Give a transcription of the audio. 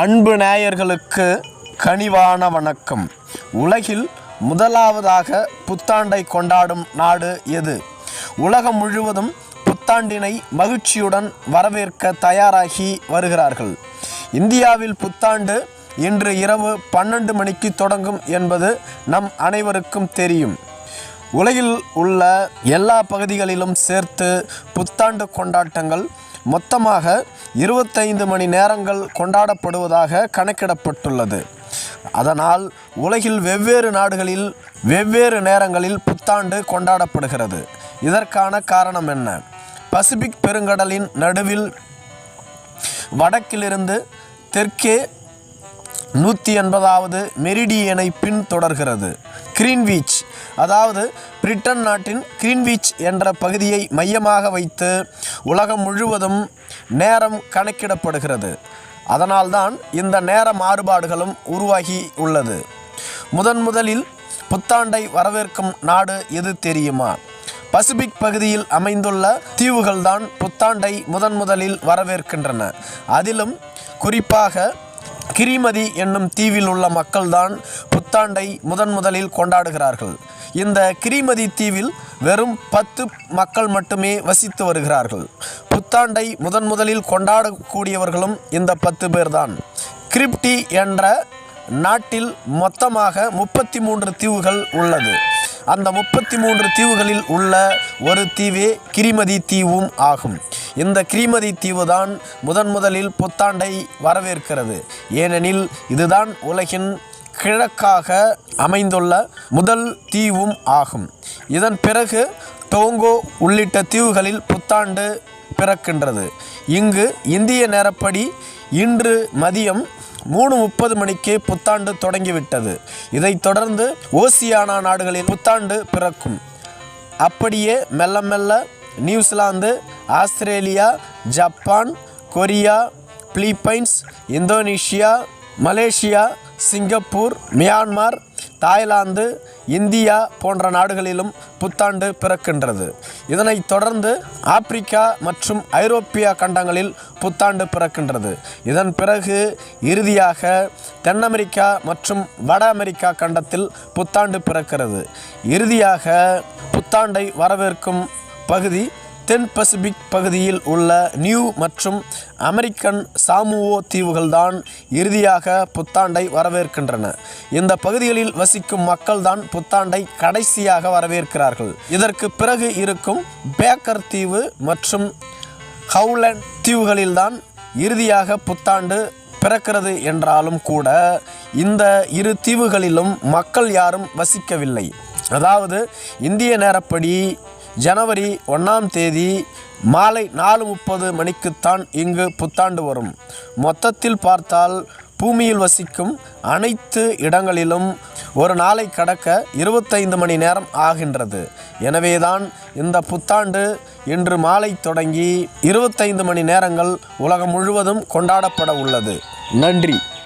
அன்பு நேயர்களுக்கு கனிவான வணக்கம். உலகில் முதலாவதாக புத்தாண்டை கொண்டாடும் நாடு எது? உலகம் முழுவதும் புத்தாண்டினை மகிழ்ச்சியுடன் வரவேற்க தயாராகி வருகிறார்கள். இந்தியாவில் புத்தாண்டு இன்று இரவு பன்னெண்டு மணிக்கு தொடங்கும் என்பது நம் அனைவருக்கும் தெரியும். உலகில் உள்ள எல்லா பகுதிகளிலும் சேர்த்து புத்தாண்டு கொண்டாட்டங்கள் மொத்தமாக இருபத்தைந்து மணி நேரங்கள் கொண்டாடப்படுவதாக கணக்கிடப்பட்டுள்ளது. அதனால் உலகில் வெவ்வேறு நாடுகளில் வெவ்வேறு நேரங்களில் புத்தாண்டு கொண்டாடப்படுகிறது. இதற்கான காரணம் என்ன? பசிபிக் பெருங்கடலின் நடுவில் வடக்கிலிருந்து தெற்கே நூற்றி எண்பதாவது மெரிடியனை பின்தொடர்கிறது. கிரீன்வீச் அதாவது பிரிட்டன் நாட்டின் கிரீன்வீச் என்ற பகுதியை மையமாக வைத்து உலகம் முழுவதும் நேரம் கணக்கிடப்படுகிறது. அதனால்தான் இந்த நேர மாறுபாடுகளும் உருவாகி உள்ளது. முதன் முதலில் புத்தாண்டை வரவேற்கும் நாடு எது தெரியுமா? பசிபிக் பகுதியில் அமைந்துள்ள தீவுகள்தான் புத்தாண்டை முதன் முதலில் வரவேற்கின்றன. அதிலும் குறிப்பாக கிரிமதி என்னும் தீவில் உள்ள மக்கள்தான் புத்தாண்டை முதன் முதலில் கொண்டாடுகிறார்கள். இந்த கிரிமதி தீவில் வெறும் பத்து மக்கள் மட்டுமே வசித்து வருகிறார்கள். புத்தாண்டை முதன் முதலில் கொண்டாடக்கூடியவர்களும் இந்த பத்து பேர்தான். கிரிப்டி என்ற நாட்டில் மொத்தமாக முப்பத்தி மூன்று தீவுகள் உள்ளது. அந்த முப்பத்தி மூன்று தீவுகளில் உள்ள ஒரு தீவே கிரிமதி தீவும் ஆகும். இந்த கிரிமதி தீவு தான் முதன் முதலில் புத்தாண்டை வரவேற்கிறது. ஏனெனில் இதுதான் உலகின் கிழக்காக அமைந்துள்ள முதல் தீவும் ஆகும். இதன் பிறகு டோங்கோ உள்ளிட்ட தீவுகளில் புத்தாண்டு பிறக்கின்றது. இங்கு இந்திய நேரப்படி இன்று மதியம் மூணு முப்பது மணிக்கு புத்தாண்டு தொடங்கிவிட்டது. இதைத் தொடர்ந்து ஓசியானா நாடுகளில் புத்தாண்டு பிறக்கும். அப்படியே மெல்ல மெல்ல New Zealand Australia Japan Korea Philippines Indonesia Malaysia Singapore Myanmar Thailand India போன்ற நாடுகளிலும் புத்தாண்டு பிறக்கின்றது. இதனைத் தொடர்ந்து ஆப்பிரிக்கா மற்றும் ஐரோப்பிய கண்டங்களில் புத்தாண்டு பிறக்கின்றது. இதன் பிறகு இறுதியாக தென் அமெரிக்கா மற்றும் வட அமெரிக்கா கண்டத்தில் புத்தாண்டு பிறக்கிறது. இறுதியாக புத்தாண்டை வரவேற்கும் பகுதி தென் பசிபிக் பகுதியில் உள்ள நியூ மற்றும் அமெரிக்கன் சாமுவோ தீவுகள்தான் இறுதியாக புத்தாண்டை வரவேற்கின்றன. இந்த பகுதிகளில் வசிக்கும் மக்கள்தான் புத்தாண்டை கடைசியாக வரவேற்கிறார்கள். இதற்கு பிறகு இருக்கும் பேக்கர் தீவு மற்றும் ஹவுலண்ட் தீவுகளில்தான் இறுதியாக புத்தாண்டு பிறக்கிறது என்றாலும் கூட இந்த இரு தீவுகளிலும் மக்கள் யாரும் வசிக்கவில்லை. அதாவது இந்திய நேரப்படி ஜனவரி ஒன்றாம் தேதி மாலை நாலு முப்பது மணிக்குத்தான் இங்கு புத்தாண்டு வரும். மொத்தத்தில் பார்த்தால் பூமியில் வசிக்கும் அனைத்து இடங்களிலும் ஒரு நாளை கடக்க இருபத்தைந்து மணி நேரம் ஆகின்றது. எனவேதான் இந்த புத்தாண்டு இன்று மாலை தொடங்கி இருபத்தைந்து மணி நேரங்கள் உலகம் முழுவதும் கொண்டாடப்பட உள்ளது. நன்றி.